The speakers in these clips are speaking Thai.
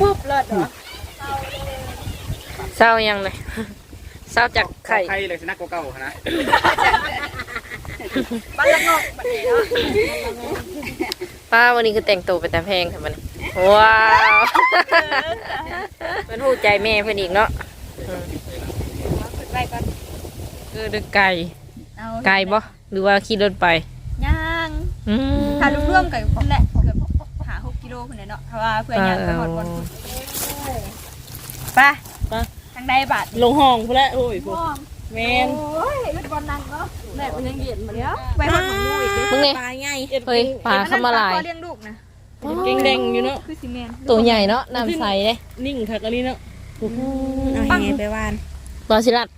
ปุ๊บเลิศเหรอเศร้ายังเลยเศร้าจากไข่ไข่เลยชนะกว่าเก่านะบ้านละงอกบัดนี้เนาะป้าวันนี้คือแต่งตัวไปแต่แพงค่ะมันว้าวมันหูใจแม่เพิ่นอีกเนาะอืมไปก่อนคือดึกไก่เอาไก่บ่หรือว่าขี่รถไปย่างอืมถ้ารวมๆกับผมแหละเกือบหา6กิ โลคนเลยเนาะเพราะว่าเพื่อนย่างไปหมดบนไปไป ทางใดบาทลงห้องพุ่นแหละโอ้ยพุ่นแมนโอ้ยมันบอลนังเนาะแม่มันยังเย็นมาแล้วไปหอดของลูกอีกเลยมึงเนี่ยปลาใหญ่เฮ้ยปลาเข้ามาหลายเลี้ยงลูกนะเก่งเด้งอยู่เนาะคือซีเมนต์ตัวใหญ่เนาะน้ำใสเลยนิ่งคักอันนี้เนาะเอาแหไปวานบอสิลัด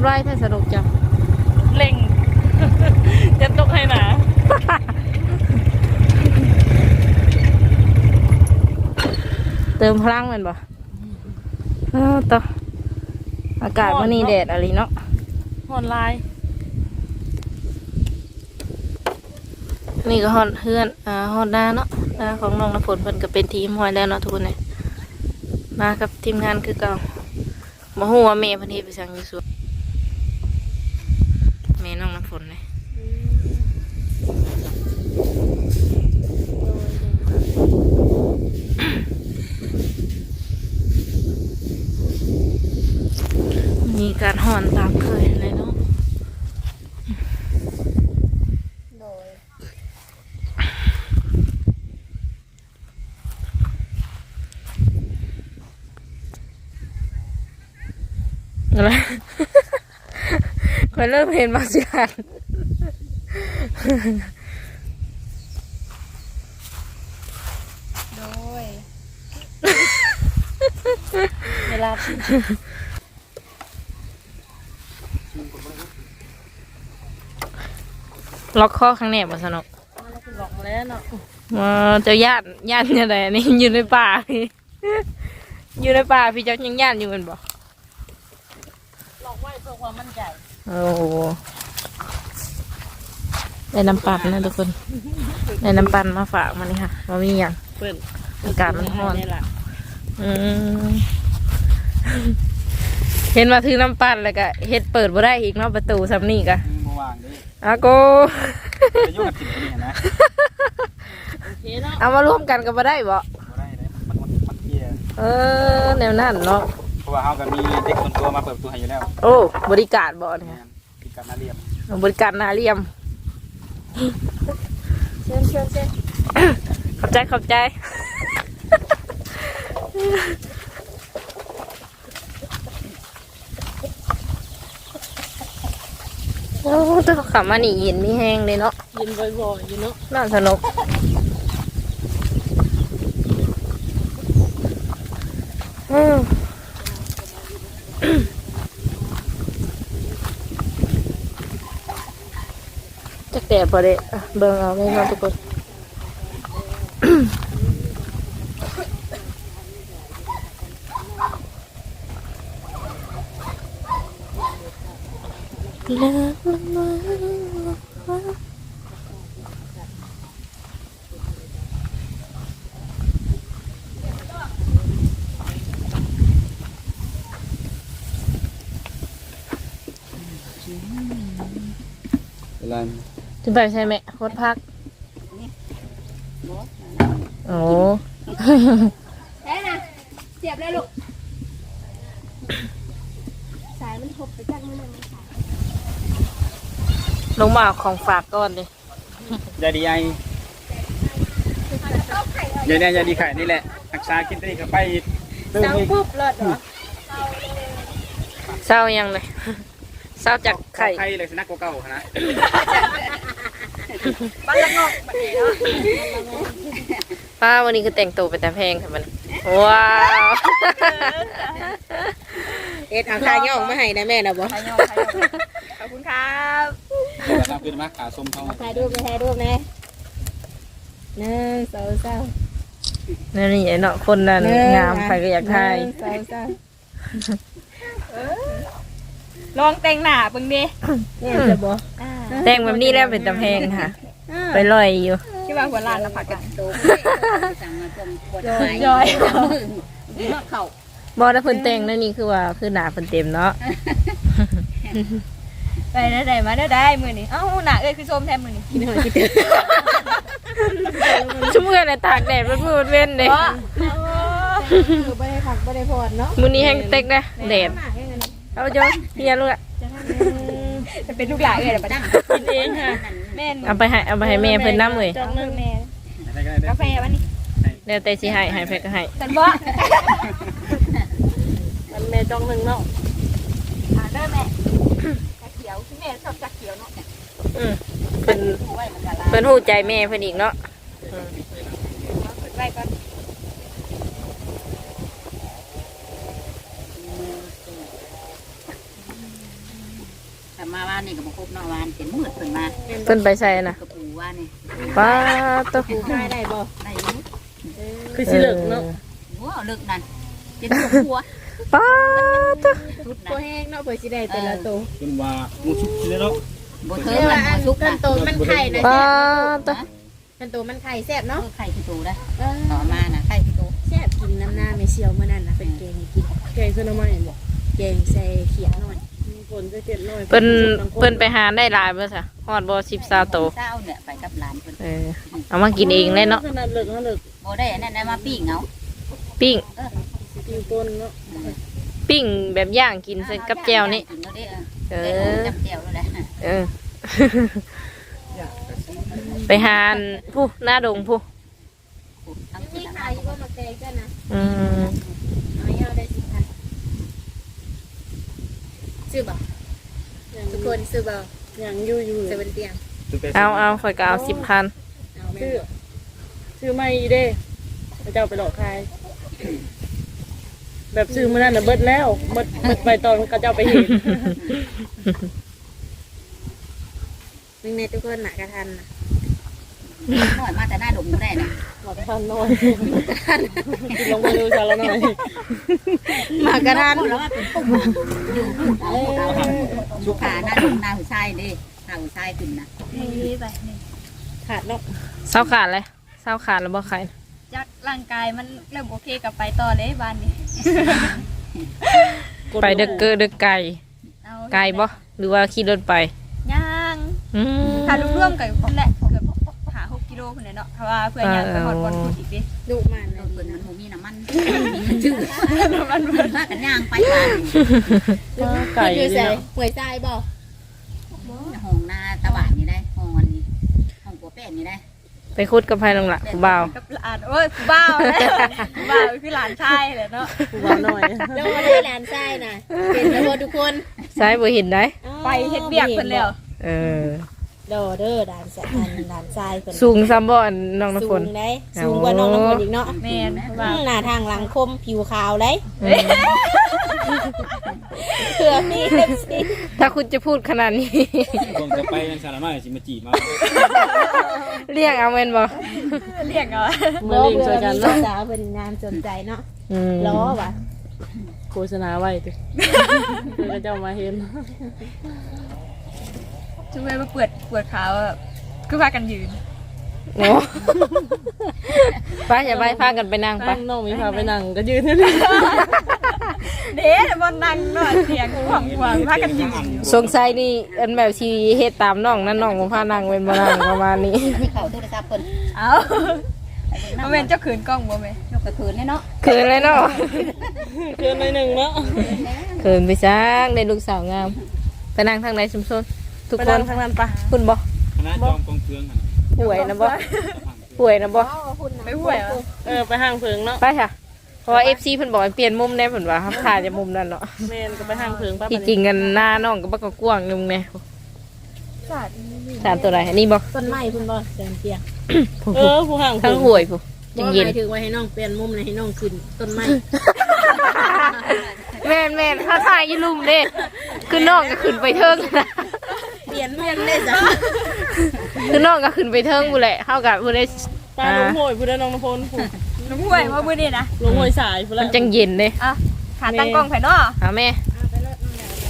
ดไว้ถ้าสนุกจังเล่งจะตกให้หนาเติมพลังแมันบ่เออต่ออากาศวันนี้แดดอะไรเนาะหอนลาย นี่ก็ฮอดเฮือนอ่าฮอดหน้าเนาะหน้าของน้องน้ำฝนเพิ่นก็เป็นทีมหอยแล้วเนาะทุกคนเลยมากับทีมงานคือเก่าบ่ฮู้ว่าแม่เพิ่นเฮ็ดไปสั่งอยู่สวน แม่น้องน้ำฝนเลยมีการหอนตามเคยเลยเนาะโดยอะไร คนเริ่มเห็นบางสิ่งโดยเวลาล็อกข้อข้างแนบมาสนุกบอกมาแล้วเนาะมาเจ้าย่านย่านยังไงนี่อยู่ในป่าพี่อยู่ในป่าพี่เจ้ายังย่านอยู่แมันบอกลองไว้เพื่อความมั่นใจ โอ้โหได้น้ำปั่นนะทุกคนได้น้ำปั่นมาฝากมานี่ค่ะมามีอย่างเปิ้นอากาศมันร้อนนี่แหละอืมเห็นมาถือน้ำปั่นแล้วก็เฮ็ดเปิดบ่ได้อีกเนาะประตูซ้ำนี่กะเมื่อวานนี้อาโกจะยุ่งกับจิตคนนี้นะเห็นเนาะเอามารวมกันก็บ่ได้บ่บ่ได้เลยมันมันมันเกียร์เออแนวนั้นเนาะเพ ราะว่าเขาก็มีเด็กคนตัวมาเปิดประตูให้อยู่แล้วโอ้ บริการบ่เนี่ยแม่นมีการนาเรียมบริการนาเรียม เชิญเชิญเชิญขอบใจขอบใจ โอ้ตัวเขาขับมานี่เย็นมีแห้งเลยเนาะยินบ่อยๆอยู่เนาะน่าสนุก อืม แต่พอได้อะเบิ่งเอาเลยเนาะทุกคนเลิกละเมอเวลา จะไปใช่ไหมโคตรพัก โอ้ได้นะเจ็บเลยลูก สายมันทบไปจากมือมันขาดลงมาเอาของฝากก่อนดิยาดีไอยาเนี่ยยาดีไข่นี่แหละรักษากินตัวนี้ก็ไปเติมดังอีกปุ๊บเลิศเหรอ เศร้ายังเลย เศร้าจากไข่ไข่เลยสนักกว่าเก่านะบ้านละงอกบัดนี้เนาะป้าวันนี้คือแต่งตัวไปแต่แพงค่ะมันว้าวเอ็ดเอาทายย่องมาให้นะแม่นะบ่ไปยอมไปยอมขอบคุณครับตามขึ้นมาขาส้มเขาถ่ายรูปไปถ่ายรูปนะหนึ่งสองสามนั่นนี่ไอ้เนาะคนนั้นงามใครก็อยากถ่ายหนึ่งสองสาม ลองแต่งหน้าเบิ่งดิเนี่ยจะบ่อ่าแต่งแบบนี้แล้วเป็นแต่แพงค่ะ ไปลอยอยู่ คิดว่าหัวล้านนะผักกันจอยบอได้เพิ่นแต่งนั่นนี่คือว่าคือหนาเพิ่นเต็มเนาะไปได้ได้มาได้ได้มือนี่เอ้าหน้าเอ้ยคือส้มแทนมือนี่กินหอยกินเต๋อชุ่มเมื่อไรตากแดดมันมืดเว้นเด้เพราะคือบ่ได้ผักบ่ได้พอดเนาะมื้อนี้แห้งเต็กนะแดดหนักยังไงนี่ เอาจ้ะเฮียลูกอะจะเป็นลูกหลานเอ้ยเดี๋ยวไปตั้งกินเองค่ะแม่นเอาไปให้เอาไปให้แม่เพิ่นน้ำเลยจองมือแม่ได้ก็ได้กาแฟวันนี้แล้วแต่สิให้ให้ไปก็ให้สันบ่มันแม่จองหนึ่งเนาะถามได้แม่ชาเขียวที่แม่ชอบชาเขียวเนาะอืมเพิ่นไว้มันจะลาเพิ่นฮู้ใจแม่เพิ่นอีกเนาะเปิดไว้ก่อน แต่มาว่านนี่ก็บ่ครบเนาะวานเป็นมืดเพิ่นมาเพิ่นไปใส่น่ะกระปูว่านี่ป้าตะปูทายได้บ่ได้อยู่คือสิเลิกเนาะหัวเอาเลิกนั่นจะถูกหัวป้าตะทุดบ่นะแห้งเนาะเพิ่นสิได้แต่ละตัวเป็นว่ามูชุกเลยเนาะบ่เทิเรีงยกมัว่านอับ่นสุกกันะนโตมันไข่นะป้าแซ่บตะกันโตมันไข่แซ่บเนาะเนาะไข่ที่ตูได้ต่อมาน่ะไข่ที่ตูแซ่บกินน้ำหน้าไม่เชียวมื้อนั้นน่ะเป็นแกงให้กินแกงซื้อน้ำมันบ่แกงใส่เขียวหน่อย มีคนจะเก็บน้อยเพิ่นเพิ่นไปหาได้หลายบ่ซะฮอดบ่10 20โตวเช้าเนี่ยไปกับหลานเพิ่นเออเอามากินเองเลยเนาะขนาดเลิกเขาเลิกบ่ได้อันนั้นได้มาปิ้งเอาปิ้งกินก้นเนาะปิ้งแบบย่างกินใส่กับแจ่วนี่กินแล้วเด้เอเออจับแจ่วแล้วแหละเออ ไปหานผู้หน้าดงผู้ทั้งนี่ที่ขายอยู่บ่มาแกงกันนะ อืม เอาให้เอาได้สิพัน ซื้อบ่ทุกคนซื้อบ่ยังอยู่อยู่ซื้อบนเตียงเอาเอาข่อยก็เอาสิบพันเอาแม่ชื่อชื่อไม่เด้พระเจ้าไปหลอกใครแบบซื้อมานั่นน่ะเบิดแล้วเบิดเบิดไปตอนกระเจ้าไปเห็นนึงในทุกคนน่ะกระทันน่ะ หน้อยมาแต่หน้าดงบ่ได้นะหลอกทันน้อยกินลงมาดูซะแล้วหน่อยมากระทันแล้วว่าเป็นปุ๊บอยู่เอาสุขาหน้าดงหน้าหูชายด้หน้าหูชายขึ้นนะนี่ไปนี่ขาดเนาะเศร้าขาดเลยเศร้าขาดแล้วบ่ใครจักร่างกายมันเริ่มโอเคกับไปต่อเลยบ้านนี้ไปเด็กเกอเด็กไก่ไก่บ่หรือว่าขี่รถไปย่างถ้ารวมๆกับนั่นแหละ เกือบหาหกกิโลโลพุ่นน่ะเนาะเพราะว่าเพื่อนยังไปฮอดบอลพูดอีกดิดุมันเราเพิ่นมันบ่มีน้ำมันมีเงินชื่อน้ำมันพากันย่างไปบ้านไก่อยู่นี่ใส่เนาะหวยทรายบ่ห้องนาตะหวานนี่ได้ห้องอันนี้ห้องกัวแป้นนี่ได้ไปคุดกับไผน้องละผู้บ่าวกับหลานโอ้ยผู้บ่าวนะผู้บ่าวคือหลานชายแหละเนาะผู้บ่าวน้อยลงมาได้หลานทรายน่ะเป็นแล้วบ่ทุกคนซ้ายบ่เห็นได้ไปเฮ็ดเวียกเพิ่นแล้วเออ โดเด้อหลานสะอันหลานทรายเพิ่นสูงซ้ำบ่อันน้องน้ำฝสูนงได้สูงกว่าน้องน้ำฝนอีกเนาะแม่นผู้บ่าวหน้าทางหลังคมผิวขาวได้อืมเผื่อมีเอฟซีถ้าคุณจะพูดขนาดนี้คงจะไปเป็นสารมาสิมาจีบมาเรียกเอาแม่นบ่เรียกเอามาเลี้ยงช่วยกันเนาะเนาะสาวเป็นงานสนใจเนาะอืมล้อว่ะโฆษณาไว้ติเพื่อเจ้ามาเห็น ช่วยมาเปิดปวดขาว่าคือพากันยืน โอ้ไปอย่าไปพากันไปนั่งไปตั้งน้องมีพาไปนั่งก็ยืนอยู่นี่เด้บนนั่งเนาะเสียงหวังหวังพากันยืนสงสัยนี่อันแบบที่เฮ็ดตามน้องนั่นน้องบ่พานั่งเป็นบ่นั่งประมาณนี้อันนี้เขาโทรศัพท์เพิ่นเอาเอาแม่นเจ้าขืนกล้องบ่แม่นกกระคืนเลยเนาะเขินเลยเนาะเกินหน่อยหนึ่งเนาะเขินไปซักได้ลูกสาวงามไปนั่งทางไหนชุมชน ทุกไปคนั่นงทางนั้นปะคุณบ่คณะจอมกองเฟืองกันป่วยนะบ่ป่วยนะบ่ไม่ห่วยเหรอเออไปห้างเพิงเนาะไปค่ะเพราะว่า FC เพิ่นบอกให้เปลี่ยนมุมแน่เพิ่นว่าครับถ่ายจากมุมนั้นเนาะแมนก็ไปห้างเพิงป้าที่จริงกันหน้าน้องก็บ่ก็กว้างนึงแน่ถามตัวไหนอันนี้บ่ต้นไม้เพิ่นบ่แสนเตียงเออผู้ห้างทั้เพิงงห่วยผู้จังบ่เย็นหมายถึงว่าให้น้องเปลี่ยนมุมเลยให้น้องขึ้นต้นไม้แม่นแม่นถ้าถ่ายอยู่ลุมเด้คือน้องก็ขึ้นไปเทิงนะ เปลี่ยนมุมเลยจ้ะคือน้องก็ขึ้นไปเทิงผู้แหละเฮากับผู้ได้ปลาลงห้วยผู้ได้น้องนพลผู้น้ำห่วยว่ามื้อนี้นะลงห้วยสายผู้มัละนจังเย็นเด้อะขาตั้งกล้องไผเนาะเอาแม่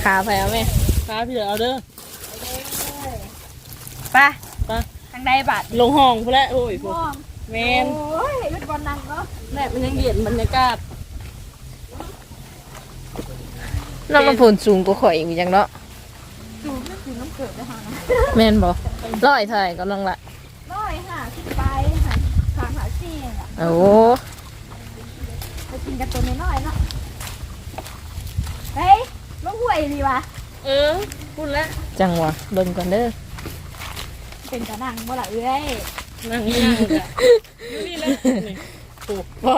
ขาไปเอาแม่พาพี่เดี๋ยวเอาเด้อไปไปทางใดบาดลงห้องผู้ละโอ้ยผู้แมนโอ้ยมันบอลนั่งเนาะแม่มันยังเย็นบรรยากาศน้องมันผลสูงกว่าข่อยอีกจังเนาะดูมันคือน้ำ เกิดได้หานะแม่นบ่ร้อยเท่าไหร่ก็น้องละร้อยห้าสิบไปหาสามหาสี่อะโอ้ไปกินกันตัวน้อยๆเนาะเฮ้ยลงห่วยดีวะเออพูดแล้วจังหวะเบิ่งก่อนเด้อเป็นกระนังบ่ละเอ้ยนั่งนั่งจ้ะอยู่นี่แหละนี่บ่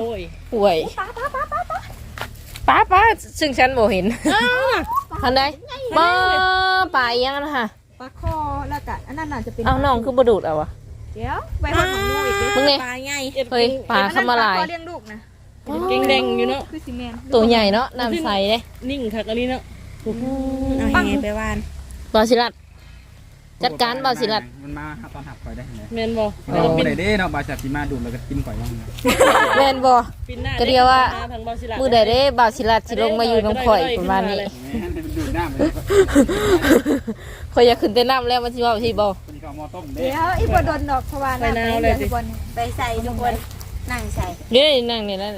โอ้ยป่วยป้าป้าซึ่งฉันบ่เห็นทันใด บ่ปลาอีหยังนะฮะปลาคอแล้วก็อันนั้นน่าจะเป็นเอาน้องคือบ่ดูดเอาวะเดี๋ยวไปหอดของลูกอีกเด้มึงนี่ปลาใหญ่เฮ้ยปลาเข้ามาหลายอันนั้นปลาคอเลี้ยงลูกนะเก่งแดงอยู่เนาะคือซีเมนต์ตัวใหญ่เนาะน้ำใสเด้นิ่งคักอันนี้เนาะเอาแหไปว่านบาสิรัดจัดการบาสิรัดมันมาตอนหับก่อยได้เลยแมนบ่เราไม่ได้เด้เนาะบาสัตติมาดูแล้วก็กินก่อยว่างนะแม่นบ่ปินหน้าก็เดียวว่าทางเบาศิลามือใดได้บาสิรัดสิลงมาอยู่น้ำข่อยประมาณนี้ แม่มันดูดน้ำเลยข่อยอยากขึ้นแต่น้ำแล้วมันสิเว่าสิบ่คนที่เขาหม้อต้มเด้เดี๋ยวอีบดนดอกเพราะว่าน้ำไปเดี๋ยวอีบนไปใส่ทุกคนนั่งใส่เดี๋ยวนี่นั่งนี่แล้ว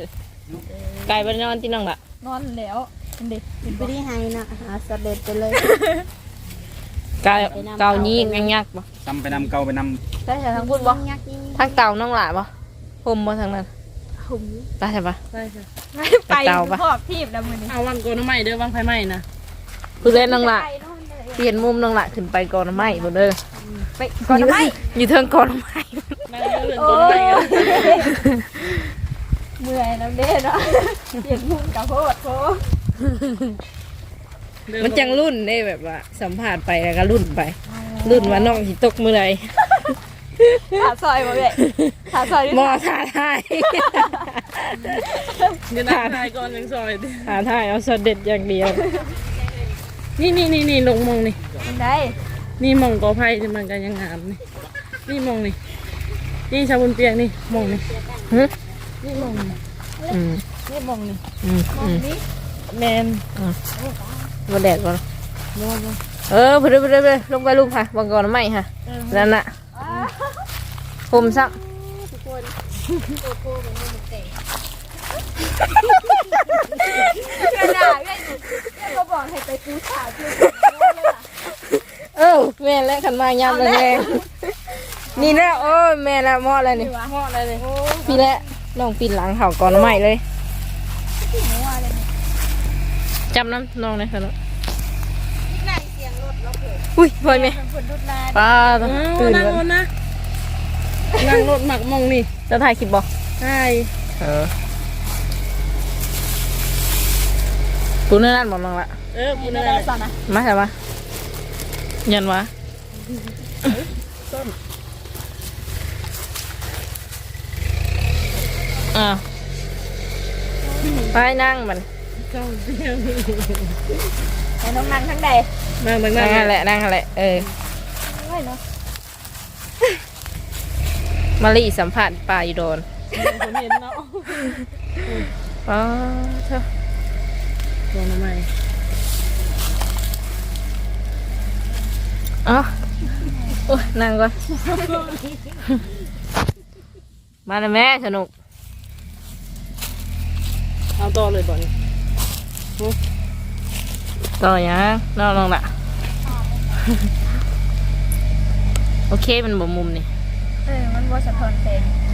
ไก่ไปนอนที่นั่งละนอนแล้วเป็นเด็กไปที่ไฮนะหาสเด็จไปเลยไก่เก่านี้งักๆบ่ซ้ำไปนำเกาไปนได้แต่ทางพูดบ่ยักยิ่งทางเต่าน้องหล่ะบ่ผมบ่ทางนั้นได้ใช่ปะใช่ค่ะไปเต่าปะพอบทีบแล้วมือนี้เอาวางโกนไม้เด้อวางไฟไหม้นะ คือเล่นน้องหล่ะไปโน่นเลยเปลี่ยนมุมน้องหล่ะขึ้นไปก่อนไม้บ่เด้อไปก่อนทำไมอยู่เทิงก่อนไม้นั่งเลื่อนต้นไม้กันเมื่อยแล้วเด้เนาะเปลี่ยนมุมกับโพดโพมันจังรุ่นได้แบบว่า สัมผัสไปแล้วก็รุ่นไป รุ่นว่าน้องสิตกมื้อใดขาซอยบ่เว้ยขาซอยดิบ่ท่าทายเดี๋ยวนั่งทายก่อนยังซอยดิท่าทายเอาสดเด็ดอย่างเดียว นี่นี่นี่นี่ลงมองนี่มันได้นี่มองกอไผ่นี่มันก็ยังงามนี่นี่มองนี่นี่ชาวบนเตียงนี่มองนี่หึนี่มองนี่อืมนี่มองนี่อืมอืมแมนบ่แดดบ่บ่บ่เออไปเลยไปเลยไปเลยลงไปลูกค่ะบังก่อนไม่ค่ะนั่นน่ะผมซัก กระดาษเว้ยก็บอกให้ไปปูสาวคือเออแม่นและขันมายามแรงนี่แหละโอ้ยแม่ละหมออะไรนี่เหมาะอะไรเลยพี่แหละน้องปีนหลังเขาก่อนใหม่เลยจำน้ำน้องเลยค่ะเนาะอุ้ยพลอยไหมฝนดุดนาป้าต้องอ้าวตื่นนั่งแล้วรถนะนั่งรถหมักมองนี่จะถ่ายคลิปบอกใช่เออ ปูนั่นนั่นบอกน้องละเออคุณไม่อะไรได้สอนนะมาใช่ปะยันวะอ้าวไปนั่งมันเจ้าเตี้ยงให้น้องนั่งทั้งใดนั่งนั่งนั่นั่งงนั่นแหละนั่งนั่นแหละเออไว้เนาะมาลีสัมผัสป่าอยู่โดนผมเห็นเนาะอ๋อเธอ ตัวทำไมอ๋อโอ้ยนั่งก่อน มาเลยแม่สนุก เอาต่อเลยบ่อนต่อยังนอนลงละโอเคมันบ่มุมนี่ เออ มันบ่สะท้อนแสง